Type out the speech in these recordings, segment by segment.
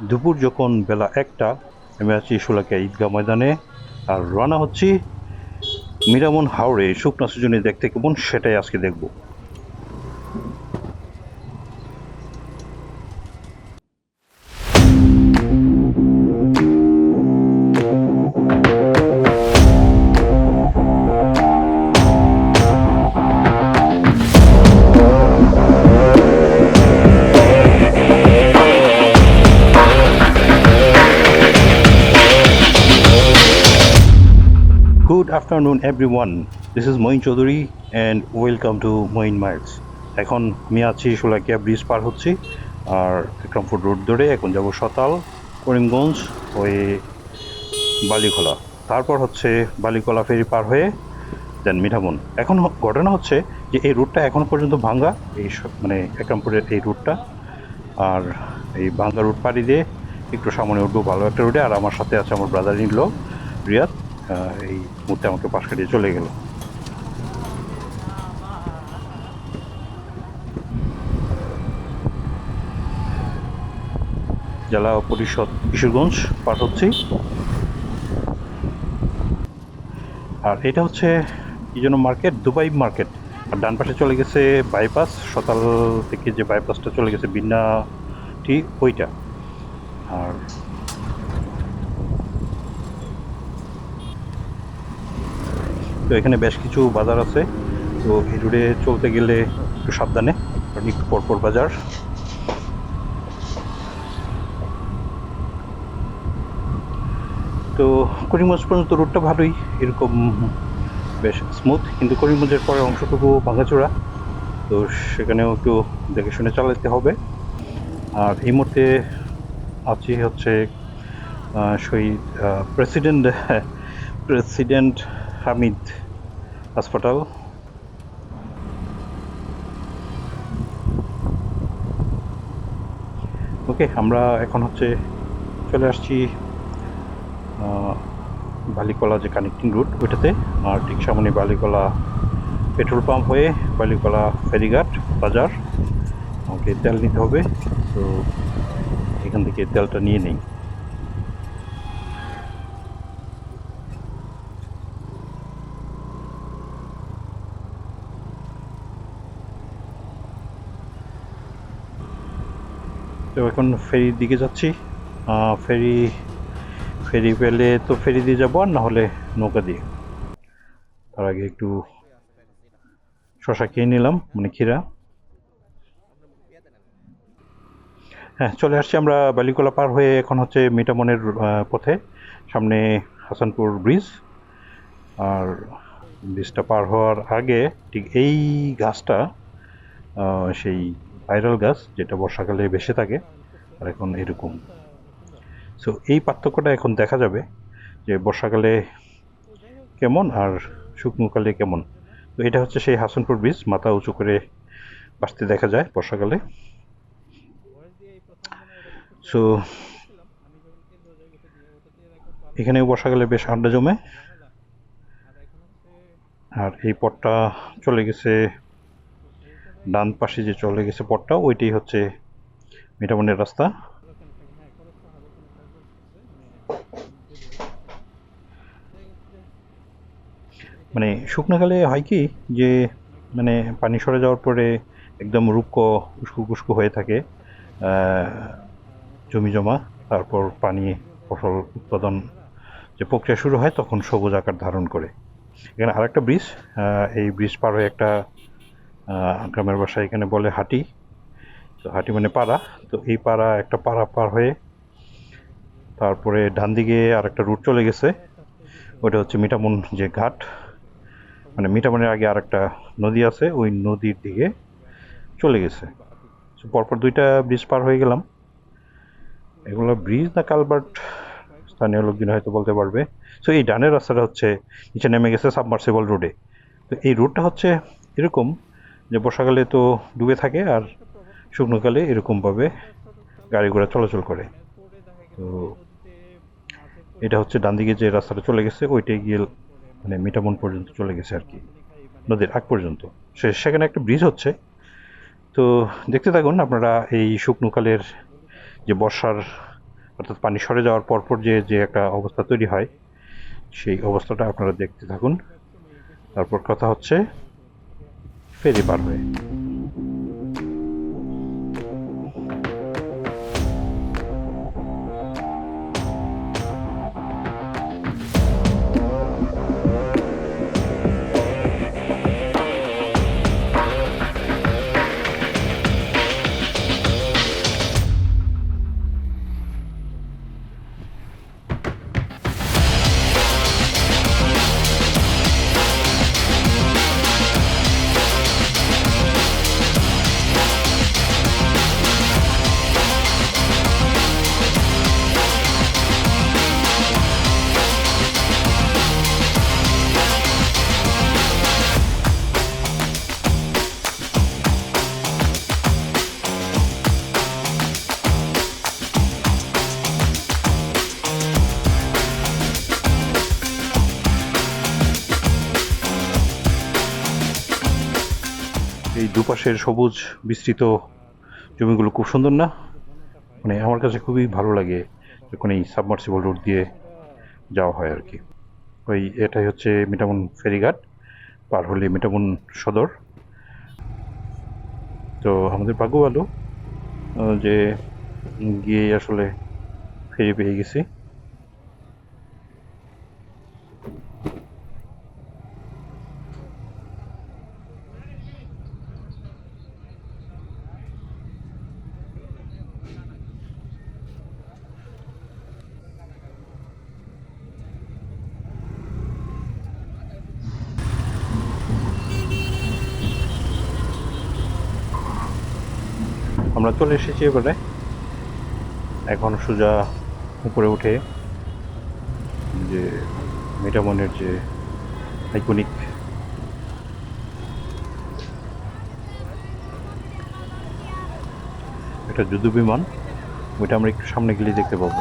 দুপুর যখন বেলা একটা, আমি আছি শোলাকিয়া ঈদগাহ ময়দানে, আর রানা হচ্ছি মিরামন হাওড়ে। শুকনা সুজনে দেখতে কেমন সেটাই আজকে দেখব। Afternoon everyone this is Moin Chowdhury and welcome to Moin miles এখন আমি আছি সোলাকিয়া ব্রিজ পার হচ্ছি আর বিক্রমপুর রোড ধরে এখন যাব সতাল, করিমগঞ্জ, হয়ে বালিখোলা। তারপর হচ্ছে বালিখোলা ফেরি পার হয়ে দেন মিঠামন। এখন ঘটনা হচ্ছে যে এই রুটটা এখন পর্যন্ত ভাঙ্গা, এই মানে একরামপুরের এই রুটটা। আর এই ভাঙ্গা রুট পাড়ি দিয়ে একটু সামনে উঠবো ভালো একটা রুটে। আর আমার সাথে আছে আমার ব্রাদার ইন লো রিয়াদ। এই মুহূর্তে আমাকে পাশ কাটিয়ে চলে গেল। জেলা পরিষদ কিশোরগঞ্জ পার হচ্ছি। আর এটা হচ্ছে কি যেন মার্কেট? Dubai market. আর ডান পাশে চলে গেছে বাইপাস, সকাল থেকে যে বাইপাসটা চলে গেছে ঠিক ওইটা। আর তো এখানে বেশ কিছু বাজার আছে। তো এই চলতে গেলে একটু সাবধানে, কারণ একটু পরপর বাজার। তো করিমগঞ্জ পর্যন্ত রোডটা ভালোই, এরকম বেশ স্মুথ কিন্তু করিমগঞ্জের পরের অংশটুকু ভাঙাচোরা। তো সেখানেও একটু দেখে শুনে চালাতে হবে। আর এই মুহূর্তে আছি হচ্ছে শহীদ প্রেসিডেন্ট প্রেসিডেন্ট হামিদ হাসপাতাল ওকে আমরা এখন হচ্ছে চলে আসছি বালিকলা যে কানেক্টিং রুট ওইটাতে। আর ঠিক সামনে বালিকলা পেট্রোল পাম্প হয়ে বালিকলা ফেরিঘাট বাজার। আমাকে তেল নিতে হবে তো এখান থেকে তেলটা নিয়ে নেই। তো এখন ফেরির দিকে যাচ্ছি। ফেরি ফেরি পেলে তো ফেরি দিয়ে যাব আর না হলে নৌকা দিয়ে। তার আগে একটু শশা খেয়ে নিলাম মানে ক্ষীরা। হ্যাঁ চলে আসছি আমরা বালিকোলা পার হয়ে এখন হচ্ছে মিটামনের পথে। সামনে হাসানপুর ব্রিজ। আর ব্রিজটা পার হওয়ার আগে ঠিক এই গাছটা সেই ভাইরাল গাছ যেটা বর্ষাকালে ভেসে থাকে, আর এখন এরকম। সো এই পার্থক্যটা এখন দেখা যাবে যে বর্ষাকালে কেমন আর শুকনোকালে কেমন। তো এটা হচ্ছে সেই হাসনপুর ব্রিজ মাথা উঁচু করে বাঁচতে দেখা যায় বর্ষাকালে। সো এখানে বর্ষাকালে বেশ আড্ডা জমে। আর এই পথটা চলে গেছে ডান পাশে যে চলে গেছে পথটা, ওইটাই হচ্ছে মিঠামনের রাস্তা। মানে শুকনাকালে হয় কি যে মানে পানি সরে যাওয়ার পরে একদম রুক্ষ উস্কু কুস্কু হয়ে থাকে জমি জমা, তারপর পানি, ফসল উৎপাদন যে প্রক্রিয়া শুরু হয় তখন সবুজ আকার ধারণ করে। এখানে আরেকটা ব্রিজ এই ব্রিজ পার হয়ে একটা গ্রামের বাসা এখানে বলে হাটি। তো হাটি মানে পাড়া। তো এই পাড়া একটা পাড়া পার হয়ে তারপরে ডান দিকে আরেকটা রুট চলে গেছে। ওটা হচ্ছে মিঠামন যে ঘাট। মানে মিঠামনের আগে আরেকটা নদী আছে, ওই নদীর দিকে চলে গেছে। পরপর দুইটা ব্রিজ পার হয়ে গেলাম। এগুলো ব্রিজ না কালবার্ট স্থানীয় লোকজন হয়তো বলতে পারবে। সো এই ডানের রাস্তাটা হচ্ছে, নিচে নেমে গেছে সাবমার্সিবল রোডে তো এই রুটটা হচ্ছে এরকম যে বর্ষাকালে তো ডুবে থাকে আর শুকনোকালে এরকমভাবে গাড়ি ঘোড়া চলাচল করে। তো এটা হচ্ছে ডান দিকে যে রাস্তাটা চলে গেছে, ওইটাই গিয়ে মানে মিটামন পর্যন্ত চলে গেছে আর কি, নদীর আগ পর্যন্ত। সে সেখানে একটা ব্রিজ হচ্ছে। তো দেখতে থাকুন আপনারা এই শুকনোকালের যে বর্ষার অর্থাৎ পানি সরে যাওয়ার পরপর যে যে একটা অবস্থা তৈরি হয়, সেই অবস্থাটা আপনারা দেখতে থাকুন। তারপর কথা হচ্ছে ফেরি দুপাশের সবুজ বিস্তৃত জমিগুলো খুব সুন্দর না? মানে আমার কাছে খুবই ভালো লাগে যখন এই সাবমার্সিবল রোড দিয়ে যাওয়া হয় আর কি। ওই এটাই হচ্ছে মিটামন ফেরিঘাট, পার হলে মিটামুন সদর। তো আমাদের ভাগ্য ভালো যে গিয়ে আসলে ফেরি পেয়ে গেছি। আমরা চলে এসেছি এবারে। এখন সোজা উপরে উঠে যে মেটামনের যে আইকনিক একটা যুদ্ধ বিমান ওইটা আমরা একটু সামনে গেলেই দেখতে পাবো।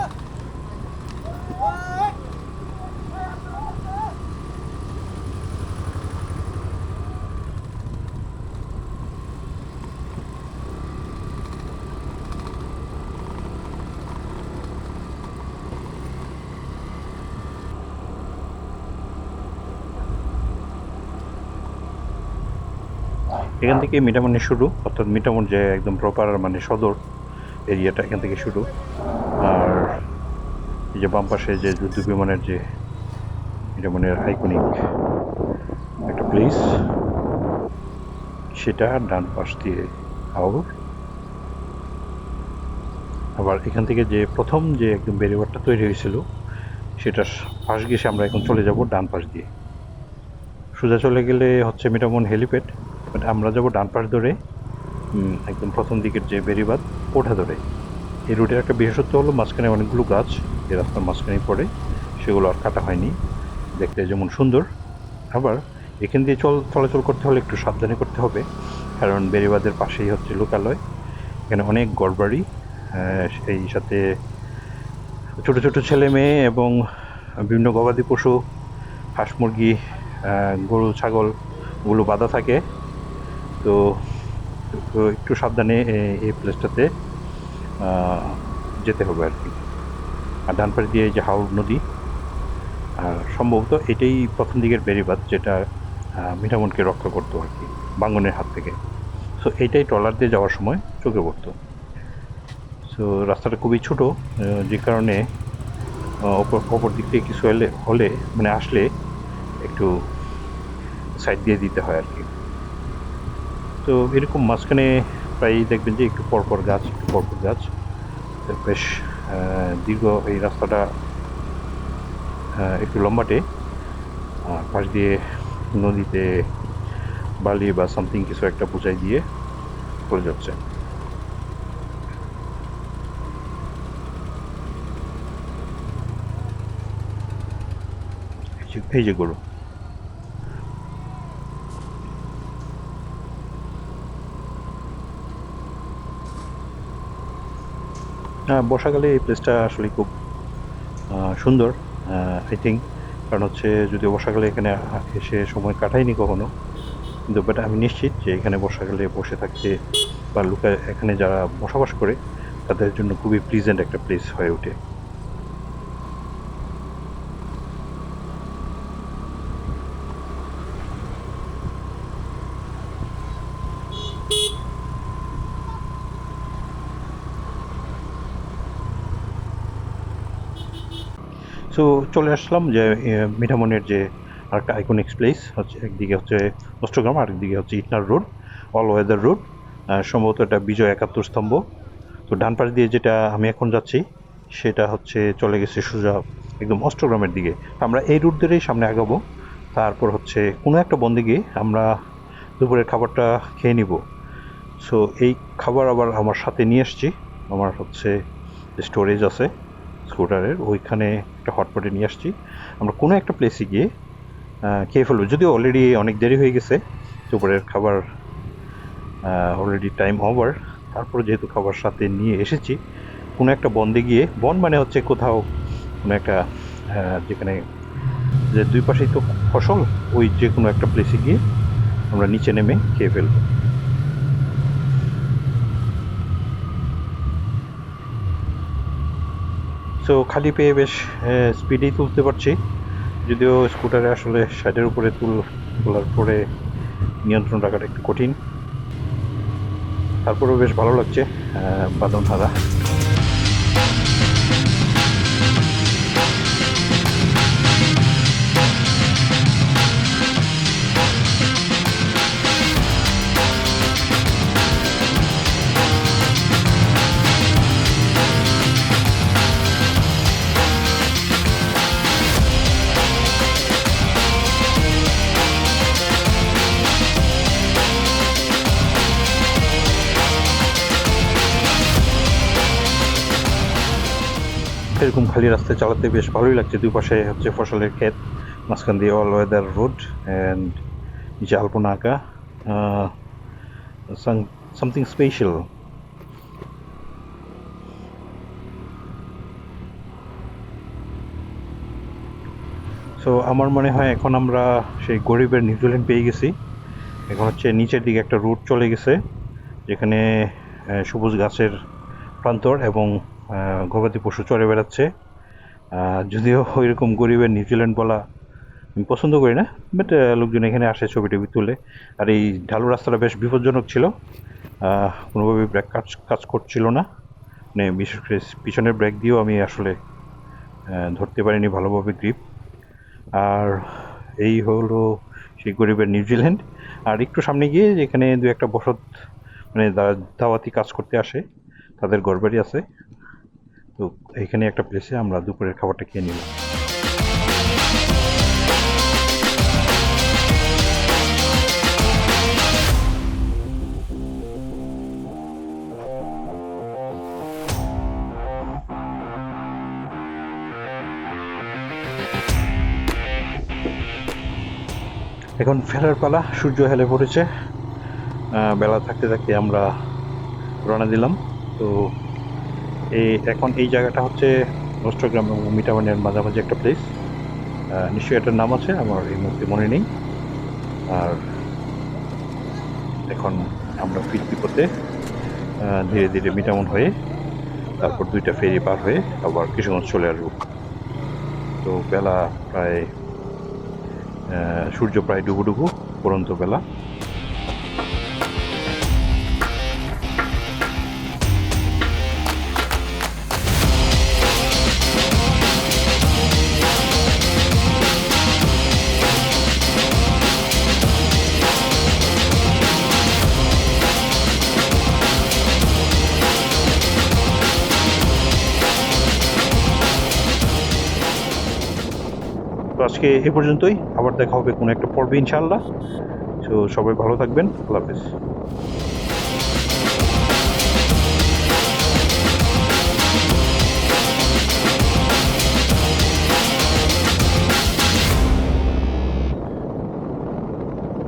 এখান থেকে মিটামনের শুরু, অর্থাৎ মিটামন যে একদম প্রপার মানে সদর এরিয়াটা এখান থেকে শুরু। আর এই যে বাম পাশে যে যুদ্ধ বিমানের যে মিটামনের আইকনিক একটা প্লেস সেটা ডান পাশ দিয়ে হাওর। আবার এখান থেকে যে প্রথম যে একদম ব্যারিয়ারটা তৈরি হয়েছিল সেটা পাশ ঘেসে আমরা এখন চলে যাব ডান পাশ দিয়ে। সোজা চলে গেলে হচ্ছে মিটামন হেলিপ্যাড। বাট আমরা যাব ডান পাশ ধরে একদম প্রথম দিকের যে বেরিবাদ ওঠা ধরে। এই রুটের একটা বিশেষত্ব হলো মাঝখানে অনেকগুলো গাছ এই রাস্তার মাঝখানে পড়ে, সেগুলো আর কাটা হয়নি। দেখতে যেমন সুন্দর। আবার এখান দিয়ে চল, চলাচল করতে হলে একটু সাবধানে করতে হবে, কারণ বেরিবাদের পাশেই হচ্ছে লোকালয়। এখানে অনেক গড়বাড়ি সেই সাথে ছোট ছোট ছেলে মেয়ে এবং বিভিন্ন গবাদি পশু, হাঁস মুরগি গরু, ছাগল, ওগুলো বাঁধা থাকে। তো একটু সাবধানে এই প্লেসটাতে যেতে হবে আর কি। আর ডান পাশ দিয়ে যে হাওড় নদী, আর সম্ভবত এটাই প্রথম দিকের বেরিবাদ যেটা মিঠামনকে রক্ষা করতো আর কি, বাঙ্গনের হাত থেকে। সো এইটাই ট্রলার দিয়ে যাওয়ার সময় চোখে পড়তো। সো রাস্তাটা খুবই ছোট যে কারণে অপর অপর দিক থেকে কিছু এলে হলে মানে আসলে একটু সাইড দিয়ে দিতে হয় আর কি। তো এরকম মাঝখানে প্রায় দেখবেন যে একটু পরপর গাছ, একটু পরপর গাছ। বেশ দীর্ঘ এই রাস্তাটা একটু লম্বাটে আর পাশ দিয়ে নদীতে বালি বা সামথিং কিছু একটা বোঝাই দিয়ে চলে যাচ্ছে। এই যে গরু। বর্ষাকালে এই প্লেসটা আসলে খুব সুন্দর আই থিঙ্ক কারণ হচ্ছে যদি বর্ষাকালে এখানে এসে সময় কাটাইনি কখনো, কিন্তু বাট আমি নিশ্চিত যে এখানে বর্ষাকালে বসে থাকতে বা লোকে এখানে যারা বসবাস করে, তাদের জন্য খুবই প্লিজেন্ট একটা প্লেস হয়ে ওঠে। সো চলে আসলাম যে মিঠামনের যে আরেকটা আইকনিক প্লেস হচ্ছে একদিকে হচ্ছে অষ্টগ্রাম, আরেকদিকে হচ্ছে ইটনার রোড অল ওয়েদার রোড সম্ভবত এটা বিজয় একাত্তর স্তম্ভ। তো ডান পাশ দিয়ে যেটা আমি এখন যাচ্ছি, সেটা হচ্ছে চলে গেছে সোজা একদম অষ্টগ্রামের দিকে। আমরা এই রুট ধরেই সামনে আগাবো। তারপর হচ্ছে কোনো একটা বন্দে গিয়ে আমরা দুপুরের খাবারটা খেয়ে নিব। সো এই খাবার আবার আমার সাথে নিয়ে এসছি আমার হচ্ছে স্টোরেজ আছে। স্কুটারের ওইখানে একটা হটপটে নিয়ে আসছি। আমরা কোনো একটা প্লেসে গিয়ে খেয়ে ফেলব। যদিও অলরেডি অনেক দেরি হয়ে গেছে, দুপুরের খাবার অলরেডি টাইম ওভার তারপর যেহেতু খাবার সাথে নিয়ে এসেছি, কোনো একটা বন্দে গিয়ে, বন মানে হচ্ছে কোথাও কোনো একটা যেখানে যে দুই পাশেই তো ফসল, ওই যে কোনো একটা প্লেসে গিয়ে আমরা নিচে নেমে খেয়ে ফেলব। সো খালি পেয়ে বেশ স্পিডেই তুলতে পারছি। যদিও স্কুটারে আসলে সাইডের উপরে তুল, তোলার পরে নিয়ন্ত্রণ রাখাটা একটু কঠিন। তারপরেও বেশ ভালো লাগছে বাদন হারা এরকম খালি রাস্তায় চালাতে বেশ ভালোই লাগছে। দুই পাশে হচ্ছে ফসলের ক্ষেত, মাঝখান দিয়ে অল ওয়েদার রোড অ্যান্ড নিচে আলপনা আঁকা সামথিং স্পেশাল সো আমার মনে হয় এখন আমরা সেই গরিবের নিউজিল্যান্ড পেয়ে গেছি। এখন হচ্ছে নিচের দিকে একটা রুট চলে গেছে, যেখানে সবুজ গাছের প্রান্তর এবং গবাদি পশু চড়ে বেড়াচ্ছে। যদিও ওইরকম গরিবের নিউজিল্যান্ড বলা আমি পছন্দ করি না বাট লোকজন এখানে আসে ছবি টবি তুলে। আর এই ঢালু রাস্তাটা বেশ বিপজ্জনক ছিল। কোনোভাবে ব্রেক কাজ কাজ করছিল না। মানে বিশেষ করে পিছনের ব্রেক দিয়েও আমি আসলে ধরতে পারিনি ভালোভাবে গ্রিপ আর এই হলো সেই গরিবের নিউজিল্যান্ড আর একটু সামনে গিয়ে যেখানে দু একটা বসত মানে দাওয়াতি কাজ করতে আসে, তাদের ঘরবাড়ি আছে। তো এখানে একটা প্লেসে আমরা দুপুরের খাবারটা খেয়ে নিলাম। এখন ফেরার পালা, সূর্য হেলে পড়েছে। বেলা থাকতে থাকতে আমরা রওনা দিলাম। তো এই, এখন এই জায়গাটা হচ্ছে অষ্টগ্রাম এবং মিটামানের মাঝামাঝি একটা প্লেস নিশ্চয়ই এটার নাম আছে, আমার এই মুহূর্তে মনে নেই। আর এখন আমরা ফিরতি পথে ধীরে ধীরে মিটামন হয়ে, তারপর দুইটা ফেরি পার হয়ে আবার কিশোরগঞ্জ চলে আসব। তো বেলা প্রায় সূর্য প্রায় ডুবু ডুবু পরন্ত বেলা। আজকে এ পর্যন্তই। আবার দেখা হবে কোনো একটা পর্বে ইনশাল্লাহ তো সবাই ভালো থাকবেন। আল্লাহ হাফেজ।